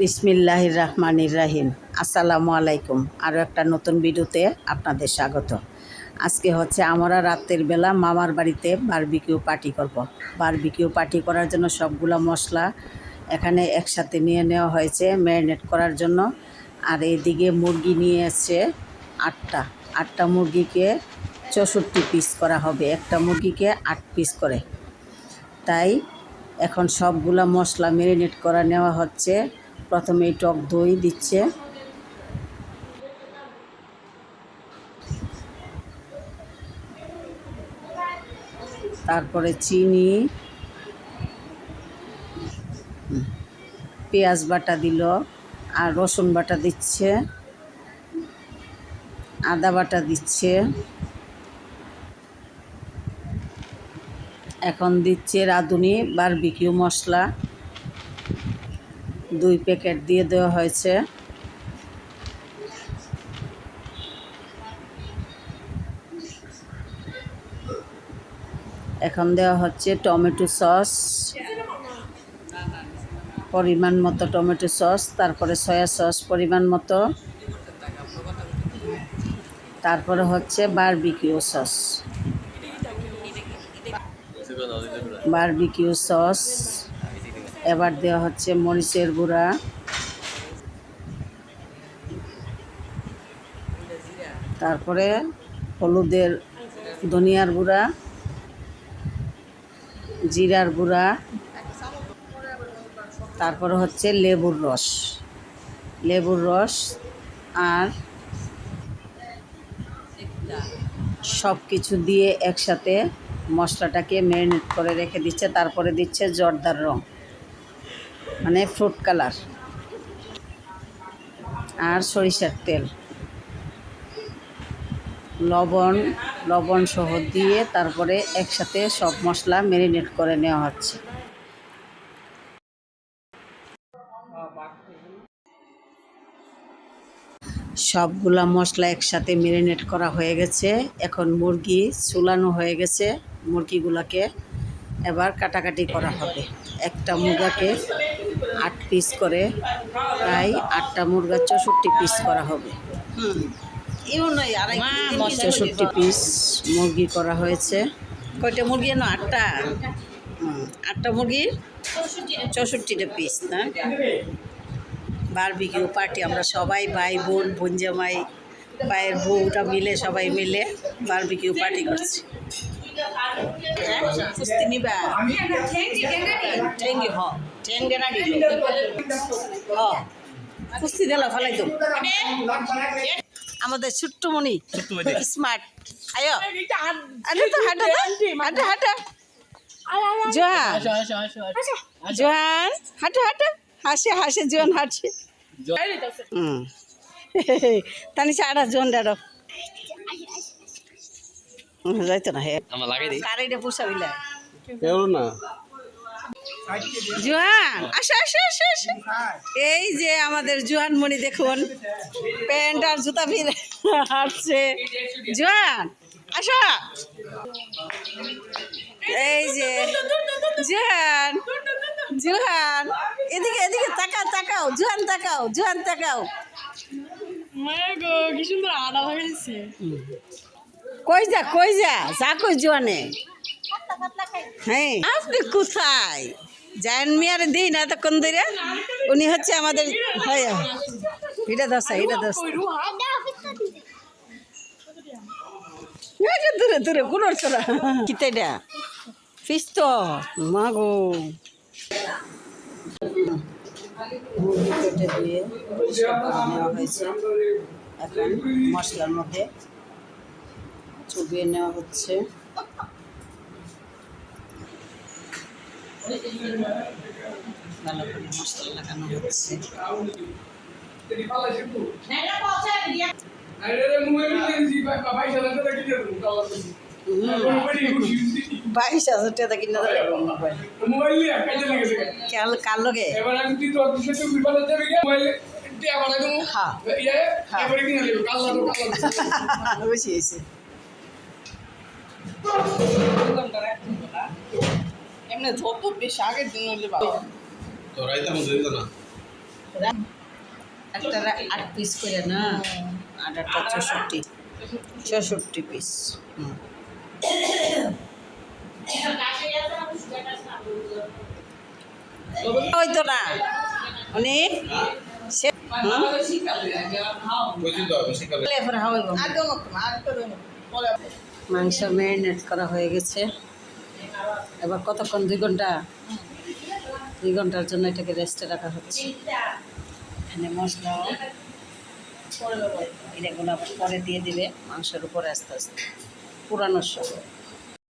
বিসমিল্লাহ রহমানির রাহিম। আসসালামু আলাইকুম। আরও একটা নতুন ভিডিওতে আপনাদের স্বাগত। আজকে হচ্ছে আমরা রাতের বেলা মামার বাড়িতে বারবিকিউ পার্টি করব। বারবিকিউ পার্টি করার জন্য সবগুলো মশলা এখানে একসাথে নিয়ে নেওয়া হয়েছে ম্যারিনেট করার জন্য। আর এদিকে মুরগি নিয়ে এসছে আটটা। আটটা মুরগিকে চৌষট্টি পিস করা হবে। একটা মুরগিকে আট পিস করে। তাই এখন সবগুলা মশলা ম্যারিনেট করা নেওয়া হচ্ছে। প্রথমে টক দই দিচ্ছে। তারপরে চিনি। পেঁয়াজ বাটা দিল আর রসুন বাটা দিচ্ছে। আদা বাটা দিচ্ছে। এখন দিচ্ছে রাঁধুনি বারবিকিউ মশলা। দুই প্যাকেট দিয়ে দেওয়া হয়েছে। এখন দেওয়া হচ্ছে টমেটো সস। পরিমাণ মতো টমেটো সস, তারপরে সয়া সস পরিমাণ মতো। তারপরে হচ্ছে বারবিকিউ সস। Barbecue sauce. এবার দেওয়া হচ্ছে মরিচের গুঁড়া। তারপরে হলুদের ধনিয়ার গুঁড়া, জিরার গুঁড়া, তারপরে হচ্ছে লেবুর রস। লেবুর রস আর সব কিছু দিয়ে একসাথে মশলাটাকে ম্যারিনেট করে রেখে দিচ্ছে। তারপরে দিচ্ছে জর্দার রং। মানে ফ্রুট কালার আর সরিষার তেল। লবণ লবণ সহ দিয়ে তারপরে একসাথে সব মশলা ম্যারিনেট করে নেওয়া হচ্ছে। সবগুলা মশলা একসাথে ম্যারিনেট করা হয়ে গেছে। এখন মুরগি চুলানো হয়ে গেছে। মুরগিগুলোকে এবার কাটাকাটি করা হবে। একটা মুরগাকে আট পিস করে প্রায় আটটা মুরগা চৌষট্টি পিস করা হবে। চৌষট্টি পিস মুরগি করা হয়েছে। কয়টা মুরগি না আটটা? আটটা মুরগির চৌষট্টিটা পিস না? বারবিকিউ পার্টি আমরা সবাই ভাই বোন বোন জামাই ভাইয়ের বউটা মিলে সবাই মিলে বারবিকিউ পার্টি করছি। কুস্তি নিবা ঠেঙ্গি হ। ঠেঙ্গে দিল কুস্তি দিল ফেলাই তো আমাদের ছোট্ট মনি স্মার্ট। আয়ো। আরে তো হাঁটা হাঁটা হাঁটা। জোহান। জোহান হাঁটা হাঁটা। হাসে হাসে জোহান হাসে। হুম। তানি সারা জোন দাঁড়ো যাইতো না হে। আমার লাগাই দিই কারেন্টে পোষাবিলা। কেউ না। জোয়ান আসো আসো আসো আসো। এই যে আমাদের জোয়ান মণি দেখুন প্যান্ট আর জুতা ফিরে হাঁটছে। জোয়ান আসো। এই যে জোহান জোহান এদিকে এদিকে তাকাও তাকাও জোহান তাকাও জোহান তাকাও। মায়ের গো কি সুন্দর আড়া লাগাইছে কই যা কই যা যা কই জোয়ানে হ্যাঁ আপনি কোথায়? জায়ন মিয়ার দিই না এতক্ষণ ধরে উনি হচ্ছে আমাদের হয় এটা দশা এটা দশা দূরে দূরে কোনো চলা কিতেটা ফিস তো মাগো। মুরগি দিয়ে নেওয়া হয়েছে এখন মশলার মধ্যে। চুবিয়ে নেওয়া হচ্ছে। ভালো করে মশলা লাগানো হচ্ছে। বাইশ হাজার টাকা কিনে দিলে কাল লগে হ্যাঁ। বুঝি হয়েছে যত বেশি আগের দিন হইলে তো আমাদের দিত না? একটা আট পিস করে না? আট আটটা চৌষট্টি চৌষট্টি পিস হুম। হয়তো না। উনি। মাংস ম্যারিনেট করা হয়ে গেছে। এবার কতক্ষণ? দুই ঘণ্টা? দুই ঘণ্টার জন্য এটাকে রেস্টে রাখা হচ্ছে। এখানে মশলা আবার পরে দিয়ে দিবে, মাংসের উপরে আস্তে আস্তে। পুরানোর সহ